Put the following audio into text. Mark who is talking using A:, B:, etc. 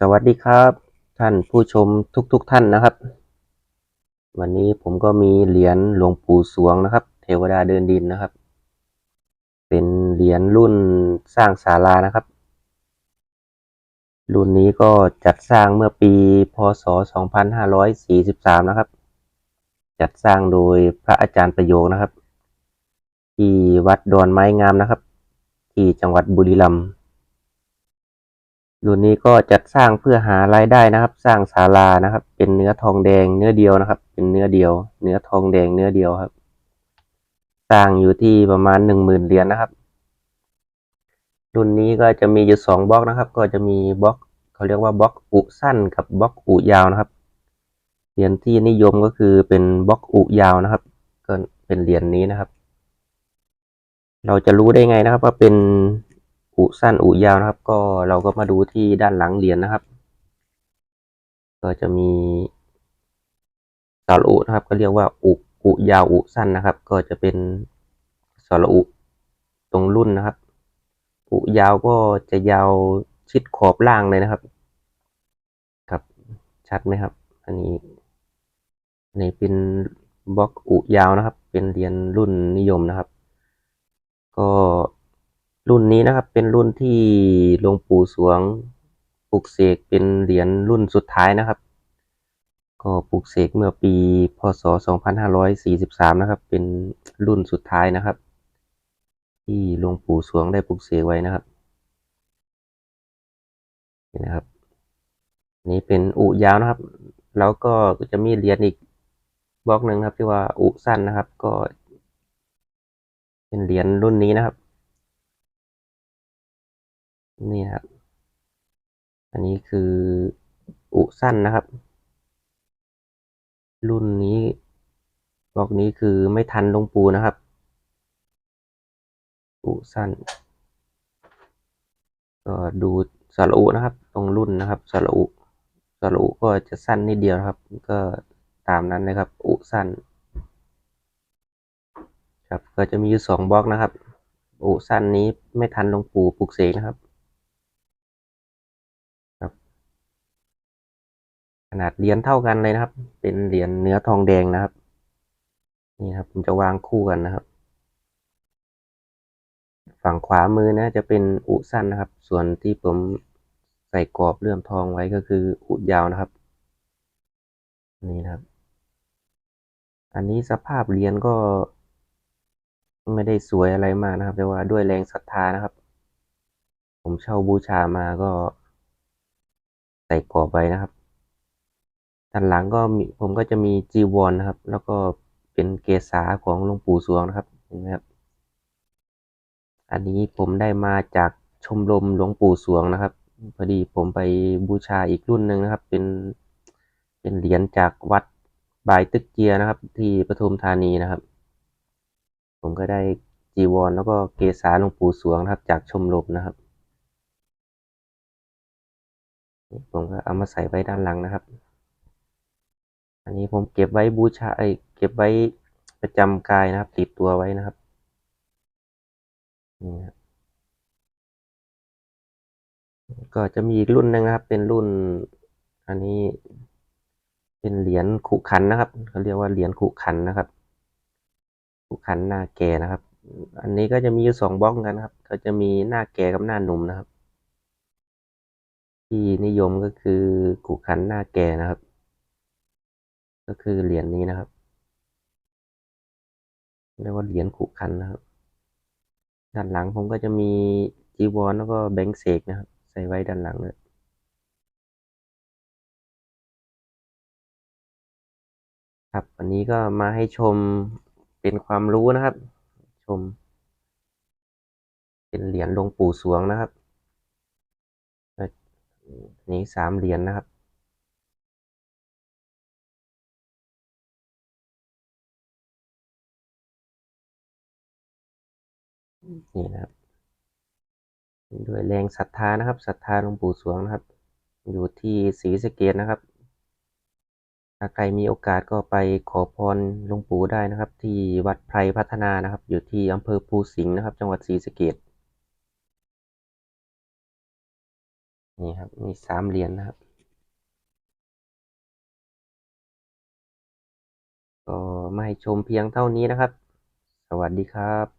A: สวัสดีครับ ท่านผู้ชมทุกๆทท่านนะครับ วันนี้ผมก็มีเหรียญหลวงปู่สวงนะครับ เทวดาเดินดินนะครับ เป็นเหรียญรุ่นสร้างศาลานะครับ รุ่นนี้ก็จัดสร้างเมื่อปีพศ 2543 นะครับ จัดสร้างโดยพระอาจารย์ประโยคนะครับ ที่วัดดอนไม้งามนะครับ ที่จังหวัดบุรีรัมย์ รุ่นนี้ก็จัดสร้างเพื่อหารายได้นะครับ สร้างศาลานะครับ เป็นเนื้อทองแดงเนื้อเดียวนะครับ เป็นเนื้อเดียว เนื้อทองแดงเนื้อเดียวครับ สร้างอยู่ที่ประมาณหนึ่งหมื่นเหรียญนะครับ รุ่นนี้ก็จะมีอยู่สองบล็อกนะครับ ก็จะมีบล็อกเขาเรียกว่าบล็อกอุสั้นกับบล็อกอุยาวนะครับ เหรียญที่นิยมก็คือเป็นบล็อกอุยาวนะครับ ก็เป็นเหรียญนี้นะครับ เราจะรู้ได้ไงนะครับว่าเป็น อุสั้นอุยาวนะครับ ก็เราก็มาดูที่ด้านหลังเหรียญนะครับ ก็จะมีสระอุนะครับ ก็เรียกว่าอุอุยาวอุสั้นนะครับ ก็จะเป็นสระอุตรงรุ่นนะครับ อุยาวก็จะยาวชิดขอบล่างเลยนะครับ ครับชัดไหมครับ อันนี้อันนี้เป็นบล็อกอุยาวนะครับ เป็นเหรียญรุ่นนิยมนะครับ ก็ รุ่นนี้นะครับเป็นรุ่นที่หลวงปู่สวงปลุกเสกเป็นเหรียญรุ่นสุดท้ายนะครับ ก็ปลุกเสกเมื่อปีพศ 2543 นะครับ เป็นรุ่นสุดท้ายนะครับ ที่หลวงปู่สวงได้ปลุกเสกไว้นะครับนี่นะครับ นี่เป็นอุยาวนะครับ แล้วก็จะมีเหรียญอีกบล็อกหนึ่งครับที่ว่าอุสั้นนะครับ ก็ เป็นเหรียญรุ่นนี้นะครับ นี่ครับ อันนี้คืออุสั้นนะครับ รุ่นนี้บล็อกนี้คือไม่ทันลงปูนะครับ อุสั้น ก็ดูสระอุนะครับ ตรงรุ่นนะครับสระอุสระอุก็จะสั้นนิดเดียวครับ ก็ตามนั้นนะครับ อุสั้น ครับ ก็จะมีอยู่สองบล็อกนะครับ อุสั้นนี้ไม่ทันลงปูปลุกเสกนะครับ ขนาดเหรียญเท่ากันเลยนะครับ เป็นเหรียญเนื้อทองแดงนะครับ นี่ครับผมจะวางคู่กันนะครับ ฝั่งขวามือนะ จะเป็นอุสั้นนะครับ ส่วนที่ผมใส่กรอบเลื่อมทองไว้ก็คืออุยาวนะครับ นี่นะครับ อันนี้สภาพเหรียญก็ไม่ได้สวยอะไรมากนะครับ แต่ว่าด้วยแรงศรัทธานะครับ ผมเช่าบูชามาก็ใส่กรอบไว้นะครับ ด้านหลังก็มีผมก็จะมีจีวรนนะครับ แล้วก็เป็นเกศาของหลวงปู่สวงนะครับเห็นไหมครับ อันนี้ผมได้มาจากชมรมหลวงปู่สวงนะครับพอดีผมไปบูชาอีกรุ่นหนึ่งนะครับ เป็นเป็นเหรียญจากวัดบายตึกเจียนะครับ ที่ปทุมธานีนะครับ ผมก็ได้จีวรแล้วก็เกศาหลวงปู่สวงนะครับ จากชมรมนะครับผมก็เอามาใส่ไว้ด้านหลังนะครับ อันนี้ผมเก็บไว้บูชาไอเก็บไว้ประจำกายนะครับ ติดตัวไว้นะครับนี่ครับก็จะมีอีกรุ่นหนึ่งนะครับ เป็นรุ่น อันนี้ เป็นเหรียญขุขันนะครับเขาเรียกว่าเหรียญขุขันนะครับขุขันหน้าแก่นะครับ อันนี้ก็จะมีอยู่สองบล็อกกันครับ ก็จะมีหน้าแก่กับหน้าหนุ่มนะครับ ที่นิยมก็คือขุขันหน้าแก่นะครับ ก็คือเหรียญนี้นะครับ เรียกว่าเหรียญขุขันนะครับ ด้านหลังผมก็จะมีจีวรแล้วก็แบงค์เสกนะครับ ใส่ไว้ด้านหลังเลยครับวันนี้ก็มาให้ชมเป็นความรู้นะครับ ชม เป็นเหรียญหลวงปู่สวงนะครับ นี้สามเหรียญนะครับ นี่นะครับด้วยแรงศรัทธานะครับศรัทธาหลวงปู่สวงนะครับ อยู่ที่ศรีสะเกดนะครับถ้าใครมีโอกาสก็ไปขอพรหลวงปู่ได้นะครับ ที่วัดไพรพัฒนานะครับ อยู่ที่อำเภอภูสิงห์นะครับ จังหวัดศรีสะเกดนี่ครับมีสามเหรียญนะครับ ก็มาให้ชมเพียงเท่านี้นะครับ สวัสดีครับ